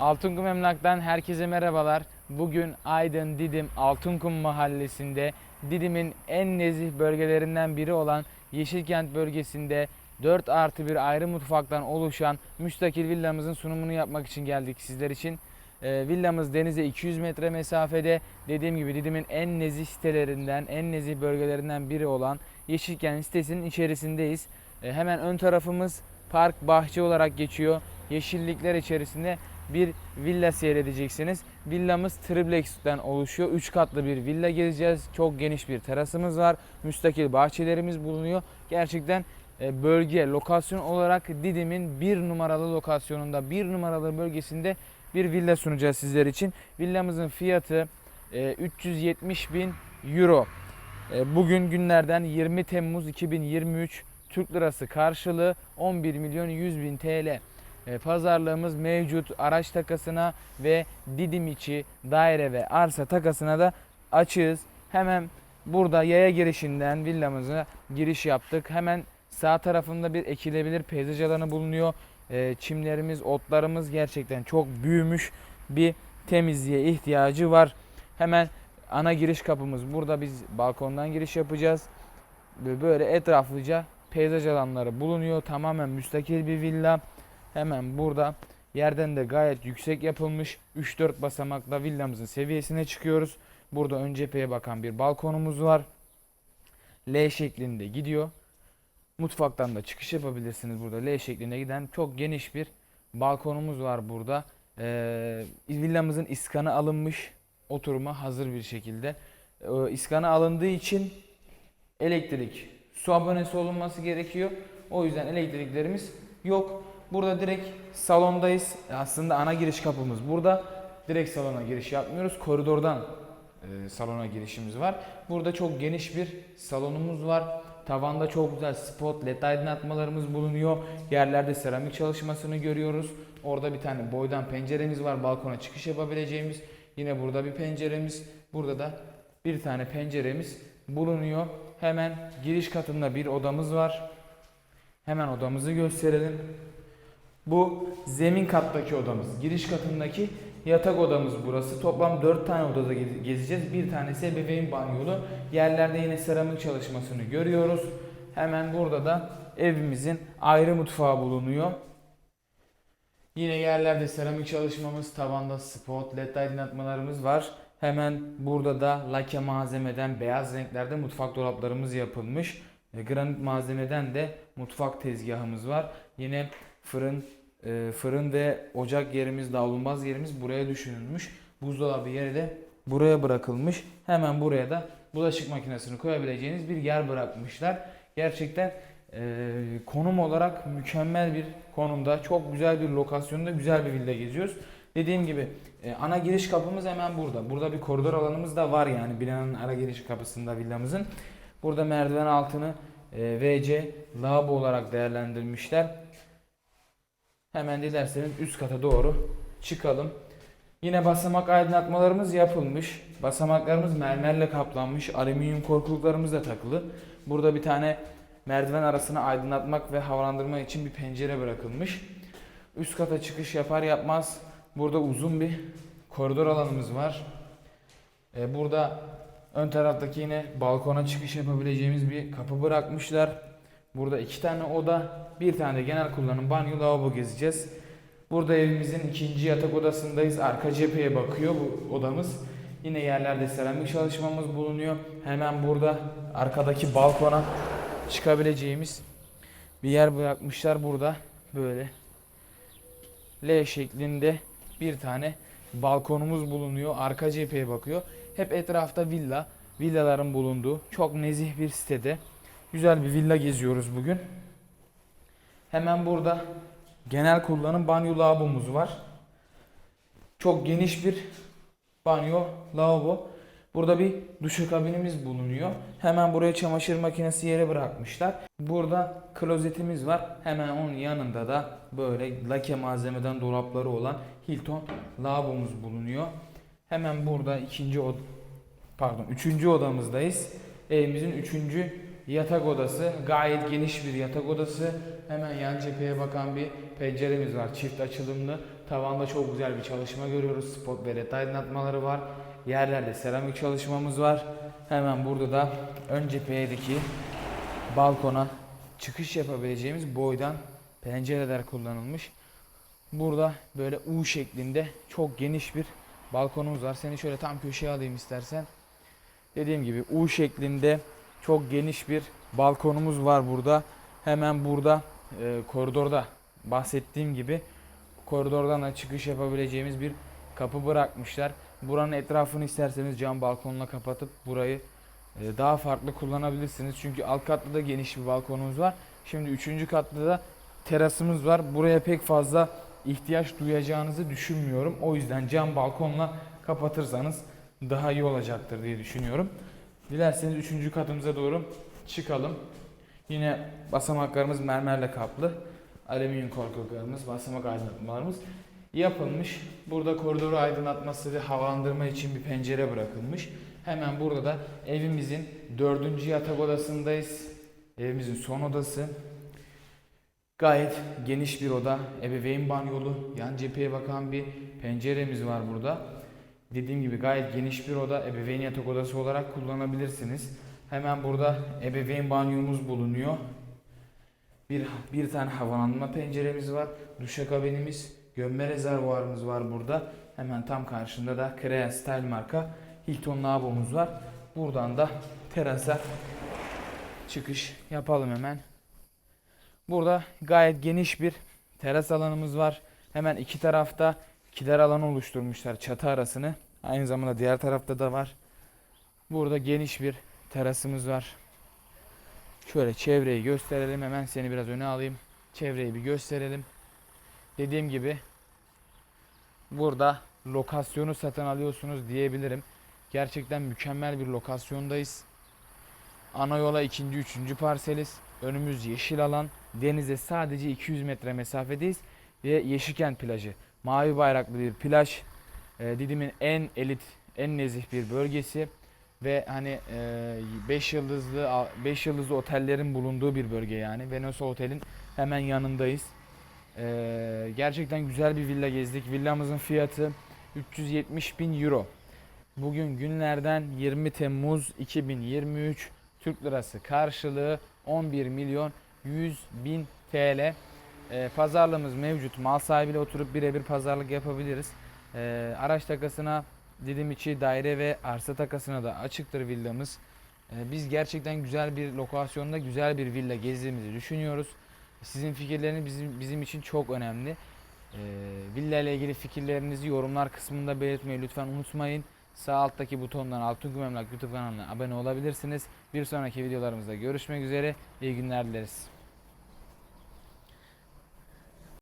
Altınkum Emlak'tan herkese merhabalar. Bugün Aydın Didim Altınkum mahallesinde Didim'in en nezih bölgelerinden biri olan Yeşilkent bölgesinde 4 artı bir ayrı mutfaktan oluşan müstakil villamızın sunumunu yapmak için geldik sizler için. Ee, villamız denize 200 metre mesafede. Dediğim gibi Didim'in en nezih sitelerinden, en nezih bölgelerinden biri olan Yeşilkent sitesinin içerisindeyiz. Ee, hemen ön tarafımız park, bahçe olarak geçiyor. Yeşillikler içerisinde bir villa seyredeceksiniz. Villamız triplex'ten oluşuyor. 3 katlı bir villa gezeceğiz. Çok geniş bir terasımız var. Müstakil bahçelerimiz bulunuyor. Gerçekten e, bölge, lokasyon olarak Didim'in bir numaralı lokasyonunda, bir numaralı bölgesinde bir villa sunacağız sizler için. Villamızın fiyatı e, 370 bin euro. E, Bugün günlerden 20 Temmuz 2023 Türk lirası karşılığı 11 milyon 100 bin TL. E, Pazarlığımız mevcut araç takasına ve Didim içi daire ve arsa takasına da açığız. Hemen burada yaya girişinden villamıza giriş yaptık. Hemen sağ tarafında bir ekilebilir peyzaj alanı bulunuyor. E, Çimlerimiz, otlarımız gerçekten çok büyümüş. Bir temizliğe ihtiyacı var. Hemen ana giriş kapımız burada biz balkondan giriş yapacağız. Böyle etraflıca peyzaj alanları bulunuyor. Tamamen müstakil bir villa. Hemen burada yerden de gayet yüksek yapılmış 3-4 basamakla villamızın seviyesine çıkıyoruz. Burada ön cepheye bakan bir balkonumuz var. L şeklinde gidiyor. Mutfaktan da çıkış yapabilirsiniz burada. L şeklinde giden çok geniş bir balkonumuz var burada. Ee, villamızın iskanı alınmış. Oturuma hazır bir şekilde. Ee, iskanı alındığı için elektrik, su abonesi olunması gerekiyor. O yüzden elektriklerimiz yok. Burada direkt salondayız. Aslında ana giriş kapımız burada. Direkt salona giriş yapmıyoruz. Koridordan e, salona girişimiz var. Burada çok geniş bir salonumuz var. Tavanda çok güzel spot led aydınlatmalarımız bulunuyor. Yerlerde seramik çalışmasını görüyoruz. Orada bir tane boydan penceremiz var. Balkona çıkış yapabileceğimiz. Yine burada bir penceremiz. Burada da bir tane penceremiz bulunuyor. Hemen giriş katında bir odamız var. Hemen odamızı gösterelim. Bu zemin kattaki odamız. Giriş katındaki yatak odamız burası. Toplam 4 tane odada ge- gezeceğiz. Bir tanesi ebeveyn banyolu. Yerlerde yine seramik çalışmasını görüyoruz. Hemen burada da evimizin ayrı mutfağı bulunuyor. Yine yerlerde seramik çalışmamız, tavanda spot, led aydınlatmalarımız var. Hemen burada da lake malzemeden beyaz renklerde mutfak dolaplarımız yapılmış. Granit malzemeden de mutfak tezgahımız var. Yine fırın e, fırın ve ocak yerimiz, davlumbaz yerimiz buraya düşünülmüş. Buzdolabı yeri de buraya bırakılmış. Hemen buraya da bulaşık makinesini koyabileceğiniz bir yer bırakmışlar. Gerçekten e, konum olarak mükemmel bir konumda, çok güzel bir lokasyonda güzel bir villa geziyoruz. Dediğim gibi e, ana giriş kapımız hemen burada. Burada bir koridor alanımız da var yani binanın ara giriş kapısında villamızın. Burada merdiven altını e, VC lavabo olarak değerlendirmişler. Hemen dilerseniz üst kata doğru çıkalım. Yine basamak aydınlatmalarımız yapılmış. Basamaklarımız mermerle kaplanmış. Alüminyum korkuluklarımız da takılı. Burada bir tane merdiven arasını aydınlatmak ve havalandırma için bir pencere bırakılmış. Üst kata çıkış yapar yapmaz burada uzun bir koridor alanımız var. Ee, burada ön taraftaki yine balkona çıkış yapabileceğimiz bir kapı bırakmışlar. Burada iki tane oda, bir tane de genel kullanım banyo, lavabo gezeceğiz. Burada evimizin ikinci yatak odasındayız. Arka cepheye bakıyor bu odamız. Yine yerlerde seramik çalışmamız bulunuyor. Hemen burada arkadaki balkona çıkabileceğimiz bir yer bırakmışlar burada. Böyle L şeklinde bir tane balkonumuz bulunuyor. Arka cepheye bakıyor. Hep etrafta villa, villaların bulunduğu çok nezih bir sitede. Güzel bir villa geziyoruz bugün. Hemen burada genel kullanım banyo lavabomuz var. Çok geniş bir banyo lavabo. Burada bir duşakabinimiz bulunuyor. Hemen buraya çamaşır makinesi yere bırakmışlar. Burada klozetimiz var. Hemen onun yanında da böyle lake malzemeden dolapları olan Hilton lavabomuz bulunuyor. Hemen burada ikinci od pardon üçüncü odamızdayız. Evimizin üçüncü yatak odası. Gayet geniş bir yatak odası. Hemen yan cepheye bakan bir penceremiz var. Çift açılımlı. Tavanda çok güzel bir çalışma görüyoruz. Spot ve led aydınlatmaları var. Yerlerde seramik çalışmamız var. Hemen burada da ön cephedeki balkona çıkış yapabileceğimiz boydan pencereler kullanılmış. Burada böyle U şeklinde çok geniş bir balkonumuz var. Seni şöyle tam köşeye alayım istersen. Dediğim gibi U şeklinde çok geniş bir balkonumuz var burada. Hemen burada e, koridorda bahsettiğim gibi koridordan da çıkış yapabileceğimiz bir kapı bırakmışlar. Buranın etrafını isterseniz cam balkonla kapatıp burayı e, daha farklı kullanabilirsiniz. Çünkü alt katta da geniş bir balkonumuz var. Şimdi üçüncü katta da terasımız var. Buraya pek fazla ihtiyaç duyacağınızı düşünmüyorum. O yüzden cam balkonla kapatırsanız daha iyi olacaktır diye düşünüyorum. Dilerseniz üçüncü katımıza doğru çıkalım. Yine basamaklarımız mermerle kaplı. Alüminyum korkuluklarımız, basamak aydınlatmalarımız yapılmış. Burada koridoru aydınlatması ve havalandırma için bir pencere bırakılmış. Hemen burada da evimizin dördüncü yatak odasındayız. Evimizin son odası. Gayet geniş bir oda. Ebeveyn banyolu, yan cepheye bakan bir penceremiz var burada. Dediğim gibi gayet geniş bir oda. Ebeveyn yatak odası olarak kullanabilirsiniz. Hemen burada ebeveyn banyomuz bulunuyor. Bir, bir tane havalandırma penceremiz var. Duşakabinimiz, gömme rezervuarımız var burada. Hemen tam karşında da Crea Style marka Hilton lavabomuz var. Buradan da terasa çıkış yapalım hemen. Burada gayet geniş bir teras alanımız var. Hemen iki tarafta kiler alanı oluşturmuşlar çatı arasını. Aynı zamanda diğer tarafta da var. Burada geniş bir terasımız var. Şöyle çevreyi gösterelim. Hemen seni biraz öne alayım. Çevreyi bir gösterelim. Dediğim gibi burada lokasyonu satın alıyorsunuz diyebilirim. Gerçekten mükemmel bir lokasyondayız. Ana yola ikinci, üçüncü parseliz. Önümüz yeşil alan. Denize sadece 200 metre mesafedeyiz. Ve Yeşilkent plajı. Mavi bayraklı bir plaj. Ee, Didim'in en elit, en nezih bir bölgesi. Ve hani 5 yıldızlı 5 yıldızlı otellerin bulunduğu bir bölge yani. Venosa Otel'in hemen yanındayız. Ee, gerçekten güzel bir villa gezdik. Villamızın fiyatı 370 bin euro. Bugün günlerden 20 Temmuz 2023 Türk lirası karşılığı 11 milyon 100 bin TL. Ee, pazarlığımız mevcut. Mal sahibiyle oturup birebir pazarlık yapabiliriz. Ee, araç takasına Didim içi daire ve arsa takasına da açıktır villamız. Ee, biz gerçekten güzel bir lokasyonda güzel bir villa gezdiğimizi düşünüyoruz. Sizin fikirleriniz bizim bizim için çok önemli. Ee, villa ile ilgili fikirlerinizi yorumlar kısmında belirtmeyi lütfen unutmayın. Sağ alttaki butondan Altınkum Emlak YouTube kanalına abone olabilirsiniz. Bir sonraki videolarımızda görüşmek üzere. İyi günler dileriz.